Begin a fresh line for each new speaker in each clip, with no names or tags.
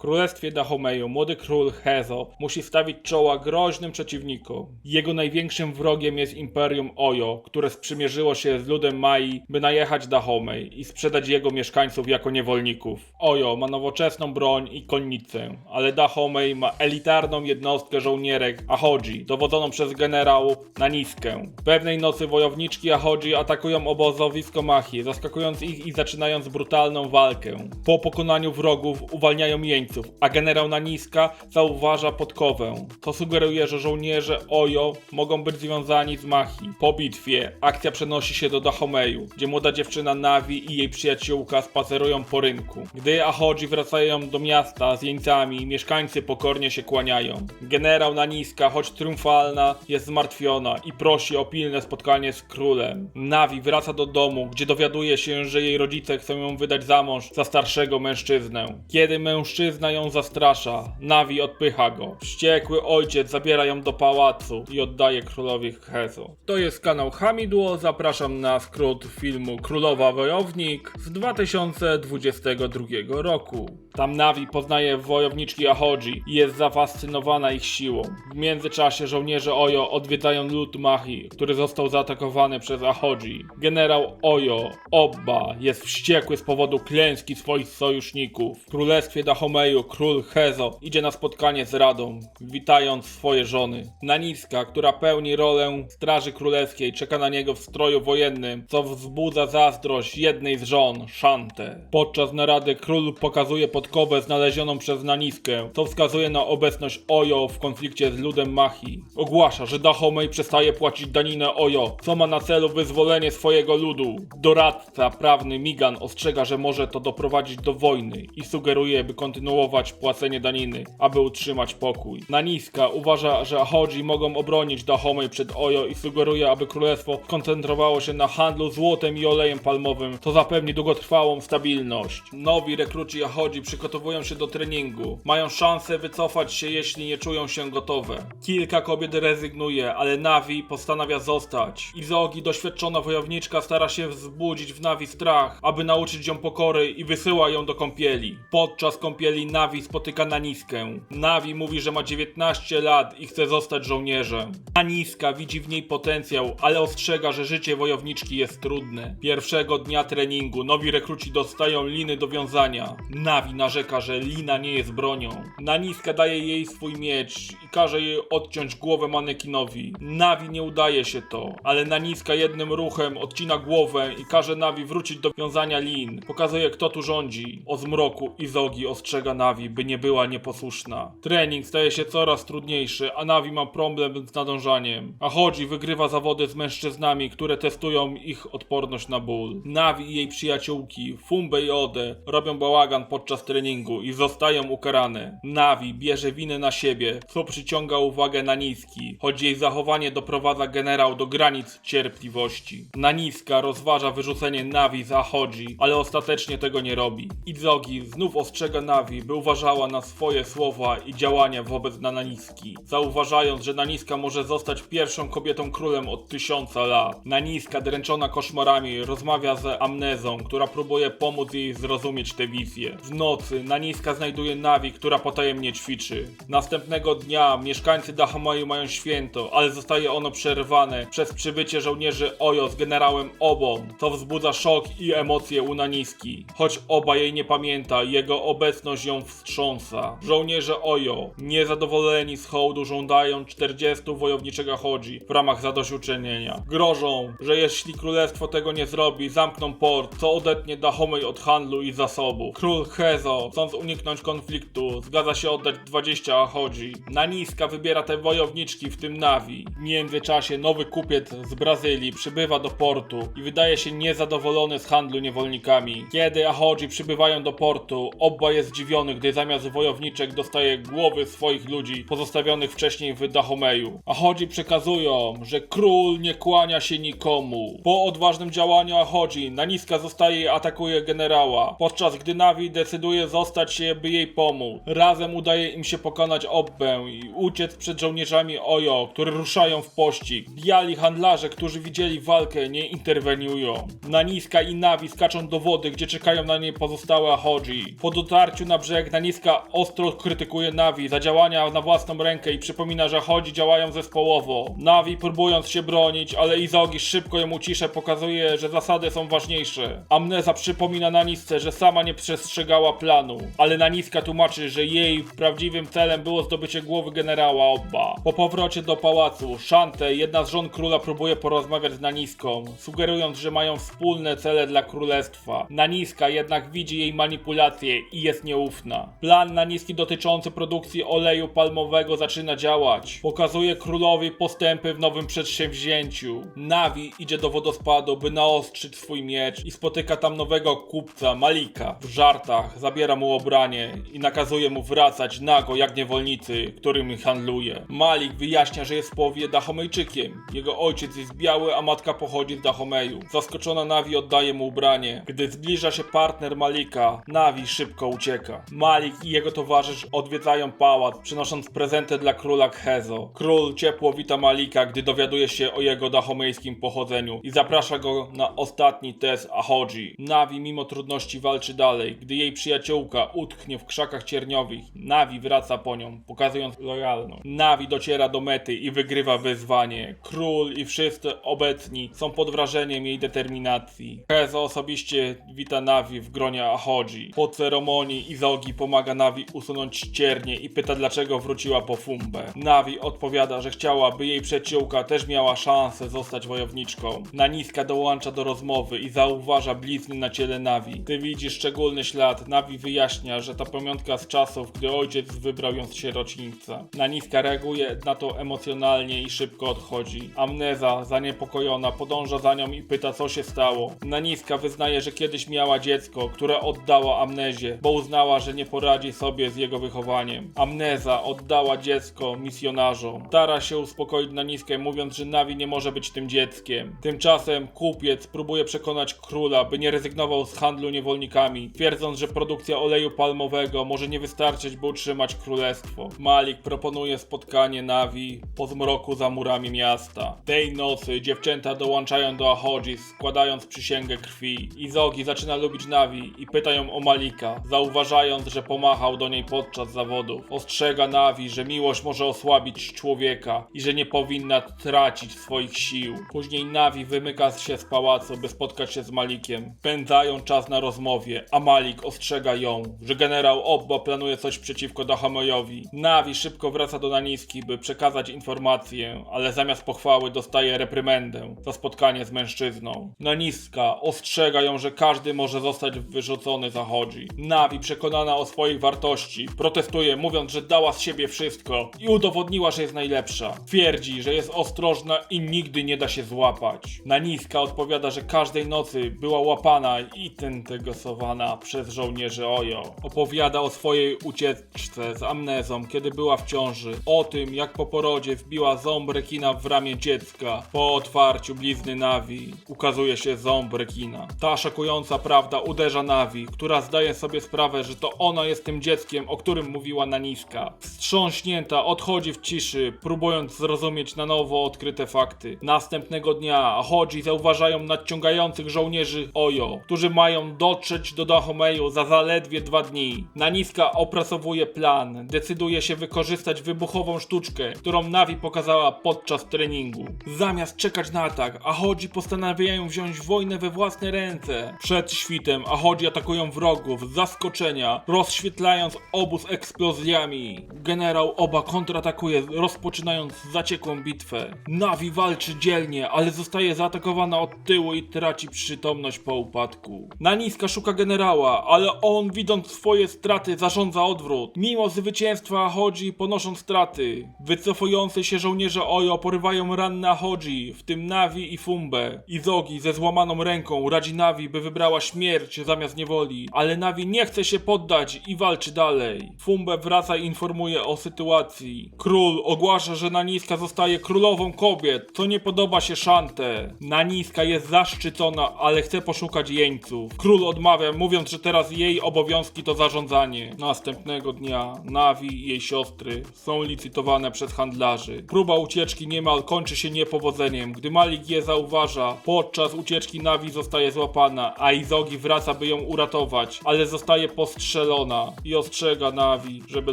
królestwie Dahomeju młody król Hezo musi stawić czoła groźnym przeciwnikom. Jego największym wrogiem jest Imperium Ojo, które sprzymierzyło się z ludem Mai, by najechać Dahomey i sprzedać jego mieszkańców jako niewolników. Ojo ma nowoczesną broń i konnicę, ale Dahomey ma elitarną jednostkę żołnierek Ahodzi, dowodzoną przez generałów Naniskę. Pewnej nocy wojowniczki Ahodzi atakują obozowisko Machi, zaskakując ich i zaczynając brutalną walkę. Po pokonaniu wrogów uwalniają jeńców, a generał Naniska zauważa podkowę. To sugeruje, że żołnierze Ojo mogą być związani z Machi. Po bitwie akcja przenosi się do Dahomeju, gdzie młoda dziewczyna Navi i jej przyjaciółka spacerują po rynku. Gdy Ahodzi wracają do miasta z jeńcami, mieszkańcy pokornie się kłaniają. Generał Naniska, choć triumfalna, jest zmartwiona i prosi o pilne spotkanie z królem. Navi wraca do domu, gdzie dowiaduje się, że jej rodzice chcą ją wydać za mąż za starszego mężczyznę. Kiedy mężczyzna ją zastrasza, Navi odpycha go. Wściekły ojciec zabiera ją do pałacu i oddaje królowi Hezo. To jest kanał Hamidło, zapraszam na skrót filmu Królowa Wojownik z 2022 roku. Tam Navi poznaje wojowniczki Ahodzi i jest zafascynowana ich siłą. W międzyczasie żołnierze Ojo odwiedzają lud Mahi, który został zaatakowany przez Ahodzi. Generał Ojo, Obba, jest wściekły z powodu klęski swoich sojuszników. W królestwie Dahomeju król Hezo idzie na spotkanie z Radą, witając swoje żony. Naniska, która pełni rolę Straży Królewskiej, czeka na niego w stroju wojennym, co wzbudza zazdrość jednej z żon, Shante. Podczas narady król pokazuje podkowę znalezioną przez Naniskę, co wskazuje na obecność Ojo w konflikcie z ludem Machi. Ogłasza, że Dahomey przestaje płacić daninę Ojo, co ma na celu wyzwolenie swojego ludu. Doradca prawny Migan ostrzega, że może to doprowadzić do wojny i sugeruje, by kontynuować płacenie daniny, aby utrzymać pokój. Naniska uważa, że Ahodzi mogą obronić Dahomey przed Ojo i sugeruje, aby królestwo koncentrowało się na handlu złotem i olejem palmowym, co zapewni długotrwałą stabilność. Nowi rekruci Ahodzi przygotowują się do treningu. Mają szansę wycofać się, jeśli nie czują się gotowe. Kilka kobiet rezygnuje, ale Navi postanawia zostać. Izogi, doświadczona wojowniczka, stara się wzbudzić w Navi strach, aby nauczyć ją pokory i wysyła ją do kąpieli. Podczas kąpieli Navi spotyka Naniskę. Navi mówi, że ma 19 lat i chce zostać żołnierzem. Naniska widzi w niej potencjał, ale ostrzega, że życie wojowniczki jest trudne. Pierwszego dnia treningu nowi rekruci dostają liny do wiązania. Navi narzeka, że lina nie jest bronią. Naniska daje jej swój miecz i każe jej odciąć głowę manekinowi. Navi nie udaje się to, ale Naniska jednym ruchem odcina głowę i każe Navi wrócić do wiązania lin. Pokazuje kto tu rządzi. O zmroku Izogi ostrzega Navi, by nie była nieposłuszna. Trening staje się coraz trudniejszy, a Navi ma problem z nadążaniem. A Hodzi wygrywa zawody z mężczyznami, które testują ich odporność na ból. Navi i jej przyjaciółki, Fumbe i Ode, robią bałagan podczas treningu i zostają ukarane. Navi bierze winę na siebie, co przyciąga uwagę Naniski, choć jej zachowanie doprowadza generał do granic cierpliwości. Naniska rozważa wyrzucenie Navi z Ahodzi, ale ostatecznie tego nie robi. Izogi znów ostrzega Navi, by uważała na swoje słowa i działania wobec Naniski, zauważając, że Naniska może zostać pierwszą kobietą królem od tysiąca lat. Naniska, dręczona koszmarami, rozmawia z Amnezą, która próbuje pomóc jej zrozumieć tę wizję. W nocy Naniska znajduje Navi, która potajemnie ćwiczy. Następnego dnia mieszkańcy Dahamoju mają święto, ale zostaje ono przerwane przez przybycie żołnierzy Ojo z generałem Obon, co wzbudza szok i emocje u Naniski. Choć Oba jej nie pamięta, jego obecność ją wstrząsa. Żołnierze Ojo, niezadowoleni z hołdu, żądają 40 wojowniczego chodzi w ramach zadośćuczynienia. Grożą, że jeśli królestwo tego nie zrobi, zamkną port, co odetnie Dahomey od handlu i zasobów. Król Hezo, chcąc uniknąć konfliktu, zgadza się oddać 20 achodzi. Naniska wybiera te wojowniczki, w tym Navi. W międzyczasie nowy kupiec z Brazylii przybywa do portu i wydaje się niezadowolony z handlu niewolnikami. Kiedy achodzi przybywają do portu, Obba jest zdziwiony, gdy zamiast wojowniczek dostaje głowy swoich ludzi pozostawionych wcześniej w Dahomeju. Achodzi przekazują, że król nie kłania się nikomu. Po odważnym działaniu Achodzi, Naniska zostaje i atakuje generała, podczas gdy Navi decyduje decyduje zostać się, by jej pomóc. Razem udaje im się pokonać Obbę i uciec przed żołnierzami Ojo, które ruszają w pościg. Biali handlarze, którzy widzieli walkę, nie interweniują. Naniska i Navi skaczą do wody, gdzie czekają na nie pozostałe Ahodzi. Po dotarciu na brzeg Naniska ostro krytykuje Navi za działania na własną rękę i przypomina, że Ahodzi działają zespołowo. Navi próbując się bronić, ale Izogi szybko ją uciszę, pokazuje, że zasady są ważniejsze. Amneza przypomina Nanisce, że sama nie przestrzegała planu, ale Naniska tłumaczy, że jej prawdziwym celem było zdobycie głowy generała Obba. Po powrocie do pałacu, Shante, jedna z żon króla, próbuje porozmawiać z Naniską, sugerując, że mają wspólne cele dla królestwa. Naniska jednak widzi jej manipulacje i jest nieufna. Plan Naniski dotyczący produkcji oleju palmowego zaczyna działać. Pokazuje królowi postępy w nowym przedsięwzięciu. Navi idzie do wodospadu, by naostrzyć swój miecz i spotyka tam nowego kupca, Malika. W żartach zabiera mu ubranie i nakazuje mu wracać nago jak niewolnicy, którymi handluje. Malik wyjaśnia, że jest w połowie Dachomejczykiem. Jego ojciec jest biały, a matka pochodzi z Dachomeju. Zaskoczona Navi oddaje mu ubranie. Gdy zbliża się partner Malika, Navi szybko ucieka. Malik i jego towarzysz odwiedzają pałac, przynosząc prezenty dla króla Khezo. Król ciepło wita Malika, gdy dowiaduje się o jego dachomejskim pochodzeniu i zaprasza go na ostatni test Ahodzi. Navi mimo trudności walczy dalej, gdy jej przyjaciółka utknie w krzakach cierniowych. Navi wraca po nią, pokazując lojalność. Navi dociera do mety i wygrywa wyzwanie. Król i wszyscy obecni są pod wrażeniem jej determinacji. Hezo osobiście wita Navi w gronie Ahodzi. Po ceremonii Izogi pomaga Navi usunąć ciernie i pyta dlaczego wróciła po Fumbę. Navi odpowiada, że chciała, by jej przyjaciółka też miała szansę zostać wojowniczką. Naniska dołącza do rozmowy i zauważa blizny na ciele Navi. Ty widzisz szczególny ślad. Navi wyjaśnia, że ta pamiątka z czasów, gdy ojciec wybrał ją z sierocińca. Naniska reaguje na to emocjonalnie i szybko odchodzi. Amneza, zaniepokojona, podąża za nią i pyta co się stało. Naniska wyznaje, że kiedyś miała dziecko, które oddała amnezie, bo uznała, że nie poradzi sobie z jego wychowaniem. Amneza oddała dziecko misjonarzom. Stara się uspokoić Naniskę, mówiąc, że Navi nie może być tym dzieckiem. Tymczasem kupiec próbuje przekonać króla, by nie rezygnował z handlu niewolnikami, twierdząc, że produkcja oleju palmowego może nie wystarczyć, by utrzymać królestwo. Malik proponuje spotkanie Navi po zmroku za murami miasta. Tej nocy dziewczęta dołączają do Ahodzi, składając przysięgę krwi. Izogi zaczyna lubić Navi i pyta ją o Malika, zauważając, że pomachał do niej podczas zawodów. Ostrzega Navi, że miłość może osłabić człowieka i że nie powinna tracić swoich sił. Później Navi wymyka się z pałacu, by spotkać się z Malikiem. Spędzają czas na rozmowie, a Malik ostrzega ją, że generał Obba planuje coś przeciwko Dahamojowi. Navi szybko wraca do Naniski, by przekazać informację, ale zamiast pochwały dostaje reprymendę za spotkanie z mężczyzną. Naniska ostrzega ją, że każdy może zostać wyrzucony za Hodzi. Navi przekonana o swojej wartości, protestuje mówiąc, że dała z siebie wszystko i udowodniła, że jest najlepsza. Twierdzi, że jest ostrożna i nigdy nie da się złapać. Naniska odpowiada, że każdej nocy była łapana i tentegosowana przez żołnierzy Ojo. Opowiada o swojej ucieczce z amnezą, kiedy była w ciąży. O tym, jak po porodzie wbiła ząb rekina w ramię dziecka. Po otwarciu blizny Navi ukazuje się ząb rekina. Ta szokująca prawda uderza Navi, która zdaje sobie sprawę, że to ona jest tym dzieckiem, o którym mówiła Naniska. Wstrząśnięta odchodzi w ciszy, próbując zrozumieć na nowo odkryte fakty. Następnego dnia Hodzi zauważają nadciągających żołnierzy Ojo, którzy mają dotrzeć do Dahomeju za zaledwie dwa dni. Naniska opracowuje plan, decyduje się wykorzystać wybuchową sztuczkę, którą Navi pokazała podczas treningu. Zamiast czekać na atak, Ahodzi postanawiają wziąć wojnę we własne ręce. Przed świtem Ahodzi atakują wrogów z zaskoczenia, rozświetlając obóz eksplozjami. Generał Oba kontratakuje, rozpoczynając zaciekłą bitwę. Navi walczy dzielnie, ale zostaje zaatakowana od tyłu i traci przytomność po upadku. Naniska szuka generała, ale on widząc swoje straty zarządza odwrót. Mimo zwycięstwa Ahodzi ponoszą straty. Wycofujący się żołnierze Ojo porywają ranne Ahodzi, w tym Navi i Fumbę. Izogi ze złamaną ręką radzi Navi, by wybrała śmierć zamiast niewoli, ale Navi nie chce się poddać i walczy dalej. Fumbę wraca i informuje o sytuacji. Król ogłasza, że Naniska zostaje królową kobiet, co nie podoba się Shante. Naniska jest zaszczycona, ale chce poszukać jeńców. Król odmawia, mówiąc, że teraz jej obowiązki to zarządzanie. Następnego dnia Navi i jej siostry są licytowane przez handlarzy. Próba ucieczki niemal kończy się niepowodzeniem. Gdy Malik je zauważa, podczas ucieczki Navi zostaje złapana, a Izogi wraca by ją uratować, ale zostaje postrzelona i ostrzega Navi, żeby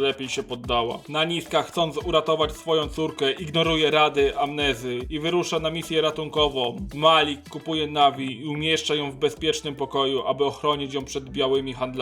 lepiej się poddała. Naniska chcąc uratować swoją córkę ignoruje rady Amnezy i wyrusza na misję ratunkową. Malik kupuje Navi i umieszcza ją w bezpiecznym pokoju, aby ochronić ją przed białymi handlarzami.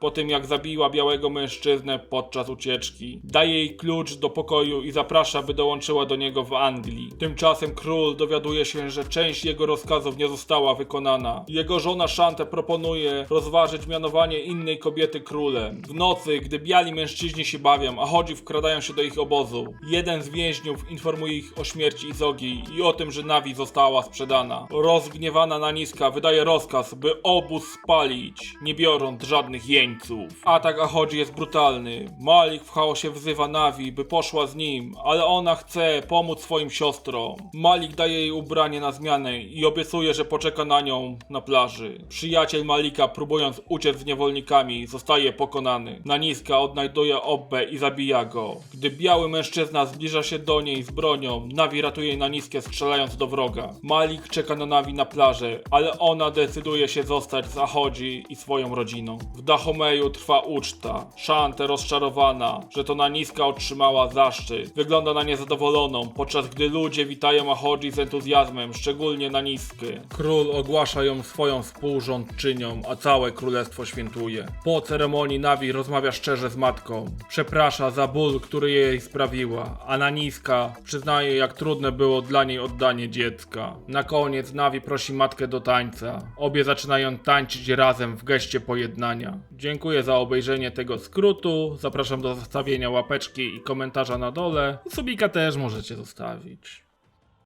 Po tym jak zabiła białego mężczyznę podczas ucieczki, daje jej klucz do pokoju i zaprasza, by dołączyła do niego w Anglii. Tymczasem król dowiaduje się, że część jego rozkazów nie została wykonana. Jego żona Shante proponuje rozważyć mianowanie innej kobiety królem. W nocy, gdy biali mężczyźni się bawią, a chodzi wkradają się do ich obozu, jeden z więźniów informuje ich o śmierci Izogi i o tym, że Navi została sprzedana. Rozgniewana Naniska wydaje rozkaz, by obóz spalić, nie biorąc żadnych jeńców. Atak Ahodzi jest brutalny. Malik w chaosie wzywa Navi, by poszła z nim, ale ona chce pomóc swoim siostrom. Malik daje jej ubranie na zmianę i obiecuje, że poczeka na nią na plaży. Przyjaciel Malika, próbując uciec z niewolnikami, zostaje pokonany. Naniska odnajduje Obbę i zabija go. Gdy biały mężczyzna zbliża się do niej z bronią, Navi ratuje Naniskę strzelając do wroga. Malik czeka na Navi na plaży, ale ona decyduje się zostać z Ahodzi i swoją rodziną. W Dahomeju trwa uczta. Shante rozczarowana, że to Naniska otrzymała zaszczyt. Wygląda na niezadowoloną, podczas gdy ludzie witają Ahodzi z entuzjazmem, szczególnie Naniskę. Król ogłasza ją swoją współrządczynią, a całe królestwo świętuje. Po ceremonii Navi rozmawia szczerze z matką. Przeprasza za ból, który jej sprawiła, a Naniska przyznaje, jak trudne było dla niej oddanie dziecka. Na koniec Navi prosi matkę do tańca. Obie zaczynają tańczyć razem w geście pojednania. Dziękuję za obejrzenie tego skrótu. Zapraszam do zostawienia łapeczki i komentarza na dole. Subika też możecie zostawić.